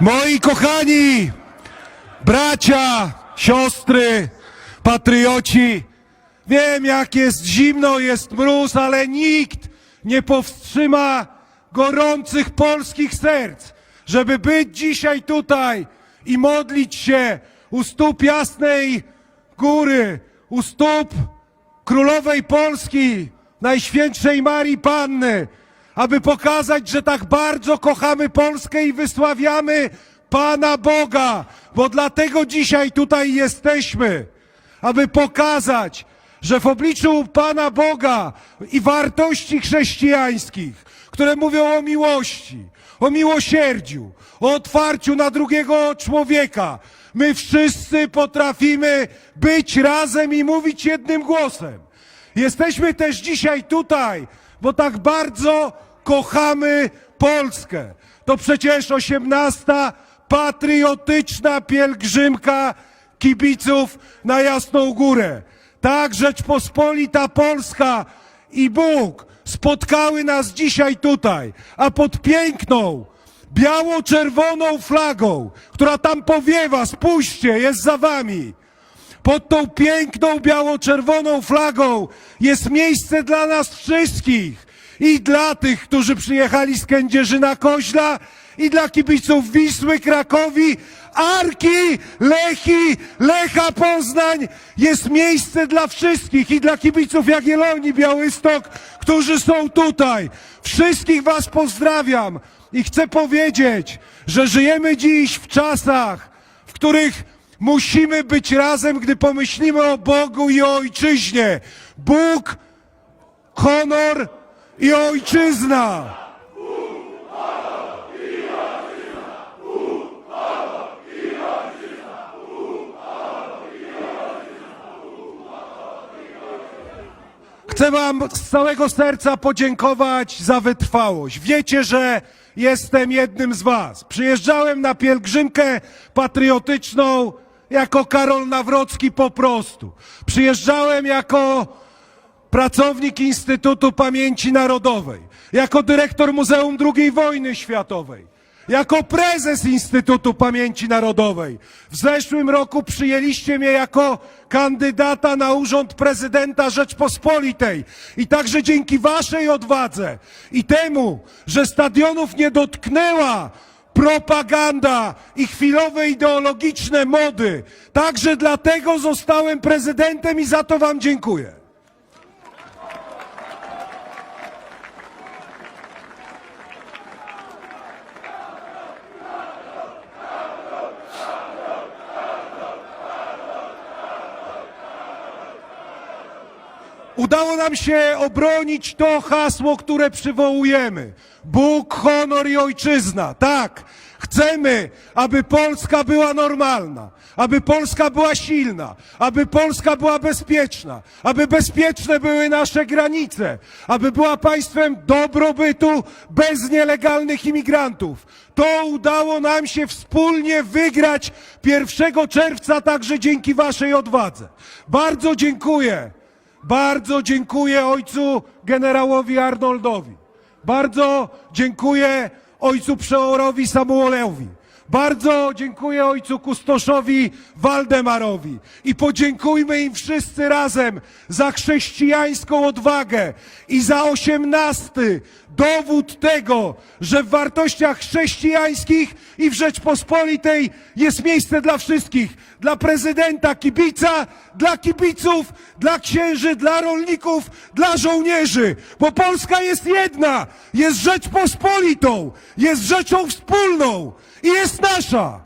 Moi kochani, bracia, siostry, patrioci, wiem jak jest zimno, jest mróz, ale nikt nie powstrzyma gorących polskich serc, żeby być dzisiaj tutaj i modlić się u stóp Jasnej Góry, u stóp Królowej Polski, Najświętszej Marii Panny, aby pokazać, że tak bardzo kochamy Polskę i wysławiamy Pana Boga, bo dlatego dzisiaj tutaj jesteśmy, aby pokazać, że w obliczu Pana Boga i wartości chrześcijańskich, które mówią o miłości, o miłosierdziu, o otwarciu na drugiego człowieka, my wszyscy potrafimy być razem i mówić jednym głosem. Jesteśmy też dzisiaj tutaj, bo tak bardzo kochamy Polskę. To przecież osiemnasta patriotyczna pielgrzymka kibiców na Jasną Górę. Tak Rzeczpospolita Polska i Bóg spotkały nas dzisiaj tutaj, a pod piękną, biało-czerwoną flagą, która tam powiewa, spójrzcie, jest za wami. Pod tą piękną biało-czerwoną flagą jest miejsce dla nas wszystkich. I dla tych, którzy przyjechali z Kędzierzyna Koźla, i dla kibiców Wisły, Krakowi, Arki, Lechi, Lecha Poznań. Jest miejsce dla wszystkich i dla kibiców Jagiellonii, Białystok, którzy są tutaj. Wszystkich Was pozdrawiam i chcę powiedzieć, że żyjemy dziś w czasach, w których musimy być razem, gdy pomyślimy o Bogu i o ojczyźnie. Bóg, honor i ojczyzna. Chcę Wam z całego serca podziękować za wytrwałość. Wiecie, że jestem jednym z Was. Przyjeżdżałem na pielgrzymkę patriotyczną jako Karol Nawrocki po prostu. Przyjeżdżałem jako pracownik Instytutu Pamięci Narodowej, jako dyrektor Muzeum II Wojny Światowej, jako prezes Instytutu Pamięci Narodowej. W zeszłym roku przyjęliście mnie jako kandydata na urząd prezydenta Rzeczpospolitej. I także dzięki waszej odwadze i temu, że stadionów nie dotknęła propaganda i chwilowe ideologiczne mody, także dlatego zostałem prezydentem i za to wam dziękuję. Udało nam się obronić to hasło, które przywołujemy. Bóg, honor i ojczyzna. Tak, chcemy, aby Polska była normalna, aby Polska była silna, aby Polska była bezpieczna, aby bezpieczne były nasze granice, aby była państwem dobrobytu bez nielegalnych imigrantów. To udało nam się wspólnie wygrać 1 czerwca, także dzięki Waszej odwadze. Bardzo dziękuję. Bardzo dziękuję ojcu generałowi Arnoldowi. Bardzo dziękuję ojcu przeorowi Samuelowi. Bardzo dziękuję ojcu kustoszowi Waldemarowi. I podziękujmy im wszyscy razem za chrześcijańską odwagę i za osiemnasty dowód tego, że w wartościach chrześcijańskich i w Rzeczpospolitej jest miejsce dla wszystkich. Dla prezydenta kibica, dla kibiców, dla księży, dla rolników, dla żołnierzy. Bo Polska jest jedna, jest Rzeczpospolitą, jest rzeczą wspólną i jest nasza.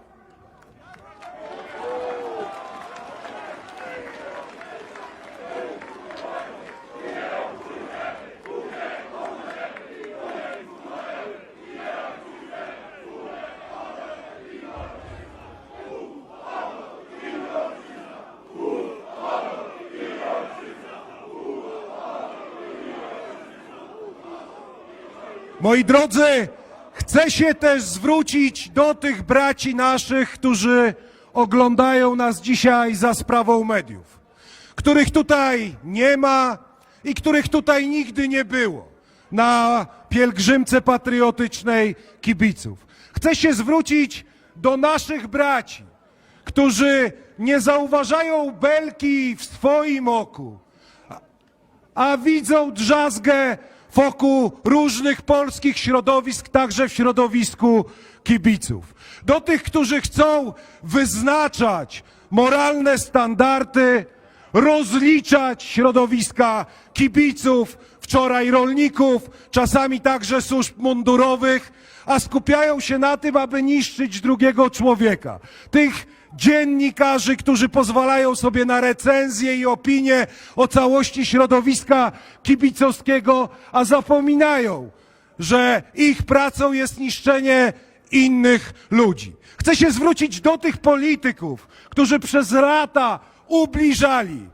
Moi drodzy, chcę się też zwrócić do tych braci naszych, którzy oglądają nas dzisiaj za sprawą mediów, których tutaj nie ma i których tutaj nigdy nie było na pielgrzymce patriotycznej kibiców. Chcę się zwrócić do naszych braci, którzy nie zauważają belki w swoim oku, a- widzą drzazgę wokół różnych polskich środowisk, także w środowisku kibiców. Do tych, którzy chcą wyznaczać moralne standardy, rozliczać środowiska kibiców, wczoraj rolników, czasami także służb mundurowych, a skupiają się na tym, aby niszczyć drugiego człowieka. Tych dziennikarzy, którzy pozwalają sobie na recenzje i opinie o całości środowiska kibicowskiego, a zapominają, że ich pracą jest niszczenie innych ludzi. Chcę się zwrócić do tych polityków, którzy przez lata ubliżali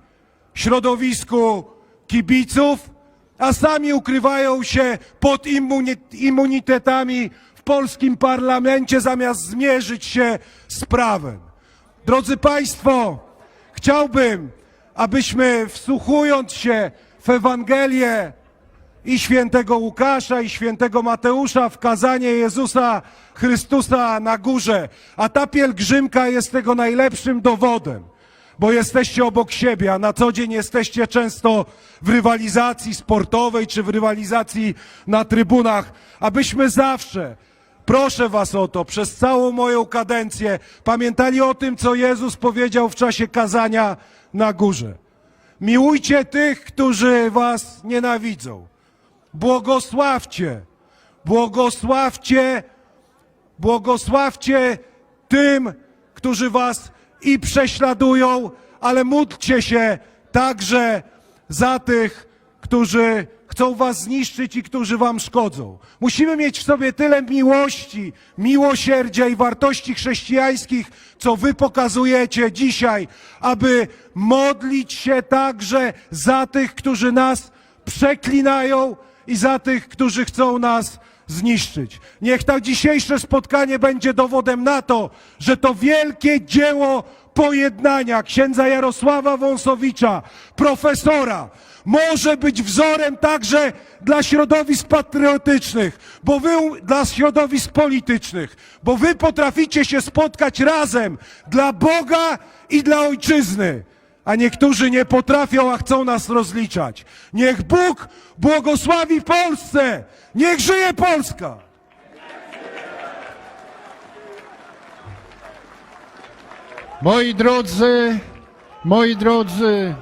środowisku kibiców, a sami ukrywają się pod immuni- immunitetami w polskim parlamencie, zamiast zmierzyć się z prawem. Drodzy Państwo, chciałbym, abyśmy wsłuchując się w Ewangelię i świętego Łukasza, i świętego Mateusza w kazanie Jezusa Chrystusa na górze, a ta pielgrzymka jest tego najlepszym dowodem, bo jesteście obok siebie, a na co dzień jesteście często w rywalizacji sportowej czy w rywalizacji na trybunach, abyśmy zawsze Proszę Was o to, przez całą moją kadencję pamiętali o tym, co Jezus powiedział w czasie kazania na górze. Miłujcie tych, którzy Was nienawidzą. Błogosławcie, błogosławcie, błogosławcie tym, którzy Was i prześladują, ale módlcie się także za tych, którzy chcą Was zniszczyć i którzy Wam szkodzą. Musimy mieć w sobie tyle miłości, miłosierdzia i wartości chrześcijańskich, co Wy pokazujecie dzisiaj, aby modlić się także za tych, którzy nas przeklinają i za tych, którzy chcą nas zniszczyć. Niech to dzisiejsze spotkanie będzie dowodem na to, że to wielkie dzieło pojednania księdza Jarosława Wąsowicza, profesora, może być wzorem także dla środowisk patriotycznych, bo wy, dla środowisk politycznych, bo wy potraficie się spotkać razem dla Boga i dla ojczyzny a niektórzy nie potrafią, a chcą nas rozliczać. Niech Bóg błogosławi Polsce! Niech żyje Polska! Moi drodzy, moi drodzy,